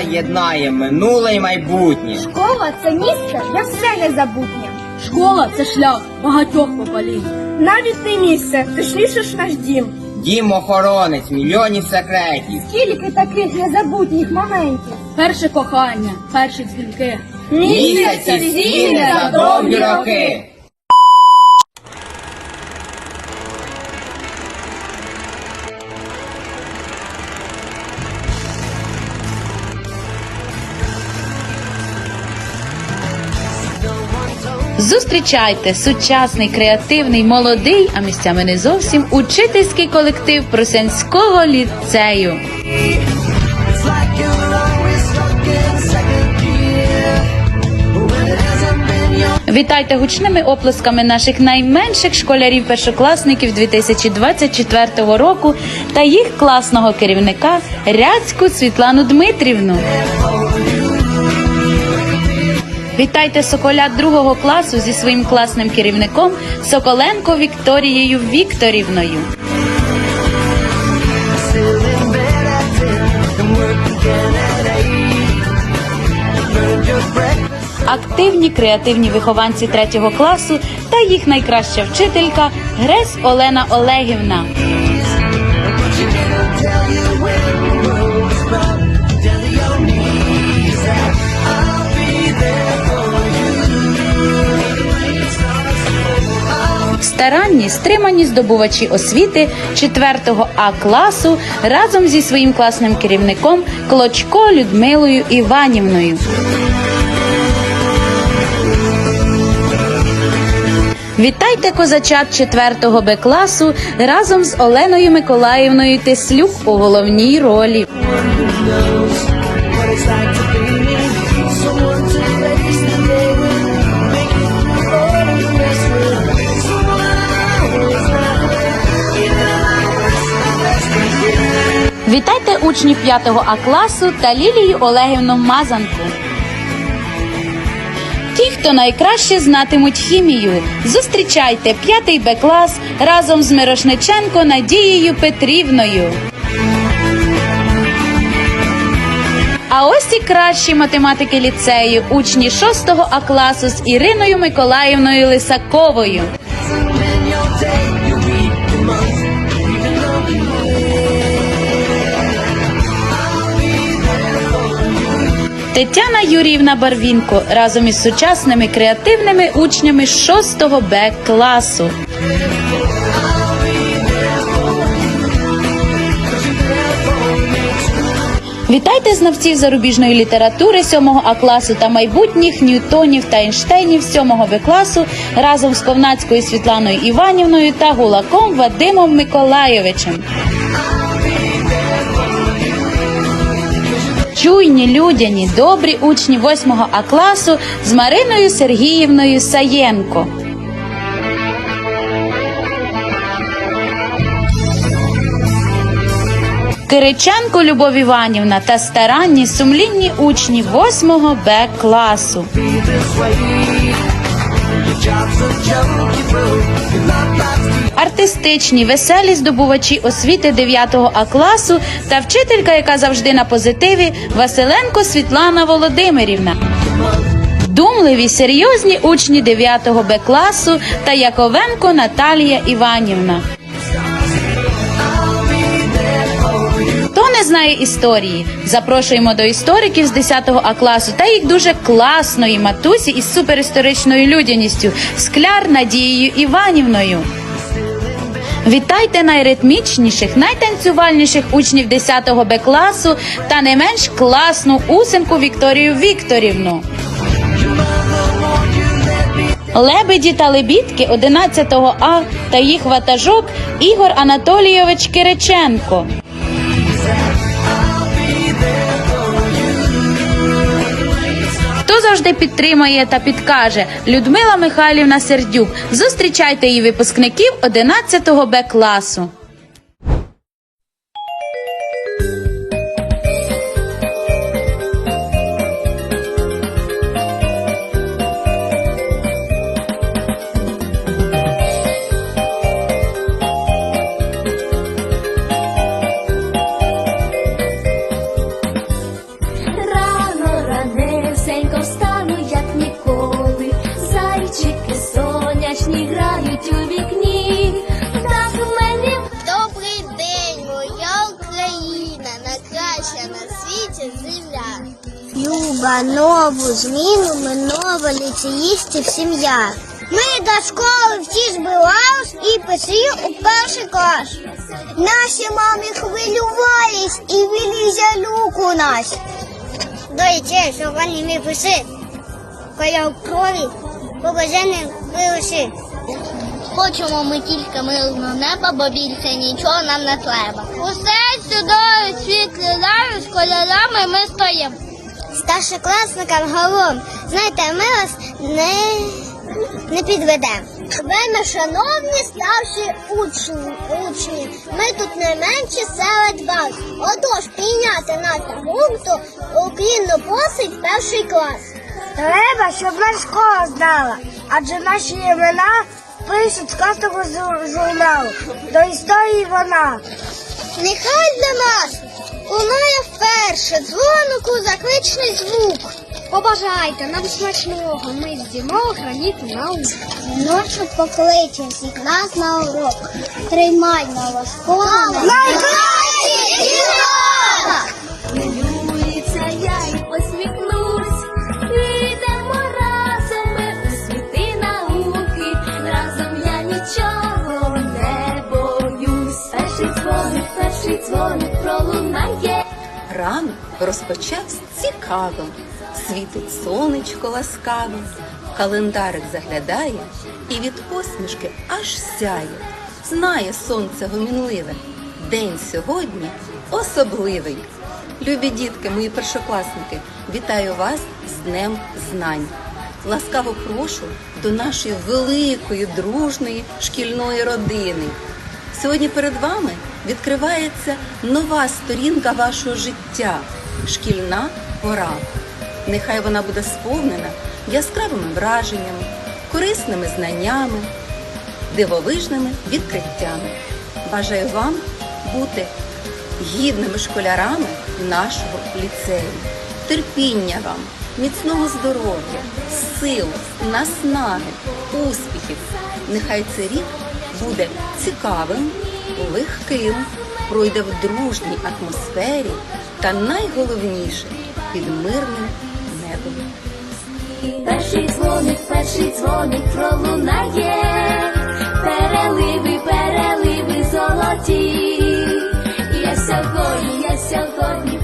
Школа єднає минуле й майбутнє. Школа це місце, де все незабутнє. Школа це шлях багатьох поколінь. Навіть не місце, точніше ж наш дім. Дім охоронець, мільйонів секретів. Скільки таких незабутніх моментів. Перше кохання, перші дзвінки. Місяці стіни за довгі роки. Зустрічайте сучасний, креативний, молодий, а місцями не зовсім учительський колектив Просянського ліцею. Вітайте гучними оплесками наших найменших школярів першокласників 2024 року та їх класного керівника Ряцьку Світлану Дмитрівну. Вітайте соколят другого класу зі своїм класним керівником Соколенко Вікторією Вікторівною. Активні креативні вихованці третього класу та їх найкраща вчителька Грес Олена Олегівна. Старанні, стримані здобувачі освіти 4 А класу разом зі своїм класним керівником Клочко Людмилою Іванівною. Вітайте козачат 4 Б класу разом з Оленою Миколаївною Теслюк у головній ролі. Учнів 5 А класу та Лілію Олегівну Мазанку. Ті, хто найкраще знатимуть хімію, зустрічайте 5 Б клас разом з Мирошниченко Надією Петрівною. А ось і кращі математики ліцею, учні 6 А класу з Іриною Миколаївною Лисаковою. Тетяна Юріївна Барвінко разом із сучасними креативними учнями 6 Б класу. Вітайте знавців зарубіжної літератури 7 А класу та майбутніх Ньютонів та Ейнштейнів 7 Б класу разом з Ковнацькою Світланою Іванівною та Гулаком Вадимом Миколайовичем. Чуйні, людяні, добрі учні 8 А класу з Мариною Сергіївною Саєнко. Кириченко Любов Іванівна та старанні сумлінні учні 8 Б класу. Артистичні, веселі здобувачі освіти 9 А класу та вчителька, яка завжди на позитиві, Василенко Світлана Володимирівна. Думливі, серйозні учні 9 Б класу та Яковенко Наталія Іванівна. Хто не знає історії, запрошуємо до істориків з 10 А класу та їх дуже класної матусі із суперісторичною людяністю Скляр Надією Іванівною. Вітайте найритмічніших, найтанцювальніших учнів 10 Б класу та не менш класну усинку Вікторію Вікторівну. Лебеді та лебідки 11 А та їх ватажок Ігор Анатолійович Кириченко. Завжди підтримує та підкаже Людмила Михайлівна Сердюк. Зустрічайте її випускників 11 Б класу. Люба, нову зміну минова ліцеїстів сім'я. Ми до школи всі збирались і пішли у перший клас. Наші мами хвилювались і вели люку нас. До речі, сьогодні ми пиши. Коли крові побажання вируши. Хочемо ми тільки мирного неба, бо більше нічого нам не треба. Усе сюди світлі лави, з кольорами ми стоїмо. Старшокласникам говоримо, знаєте, ми вас не, не підведемо. Вельми шановні старші учні, учні, ми тут найменші серед вас. Отож, прийняти нашу пункту уклінно просить перший клас. Треба, щоб наша школа знала, адже наші імена пишуть з кожного журналу. До історії вона. Нехай для нас лунає вперше дзвонику закличний звук. Побажайте нам смачного, ми з'їмо граніт науку. Ночі покличе всіх нас на урок. Тримай на школа. Найкращі розпочався цікаво. Світить сонечко ласкаво, календарик заглядає і від посмішки аж сяє. Знає сонце гомінливе. День сьогодні особливий. Любі дітки, мої першокласники, вітаю вас з Днем Знань. Ласкаво прошу до нашої великої дружної шкільної родини. Сьогодні перед вами відкривається нова сторінка вашого життя шкільна пора. Нехай вона буде сповнена яскравими враженнями, корисними знаннями, дивовижними відкриттями. Бажаю вам бути гідними школярами нашого ліцею. Терпіння вам, міцного здоров'я, сил, наснаги, успіхів. Нехай цей рік буде цікавим, легким, пройде в дружній атмосфері та найголовніше під мирним небом. Перший дзвоник, перший дзвоник пролунає, переливи, переливи золоті. Я сьогодні, я сьогодні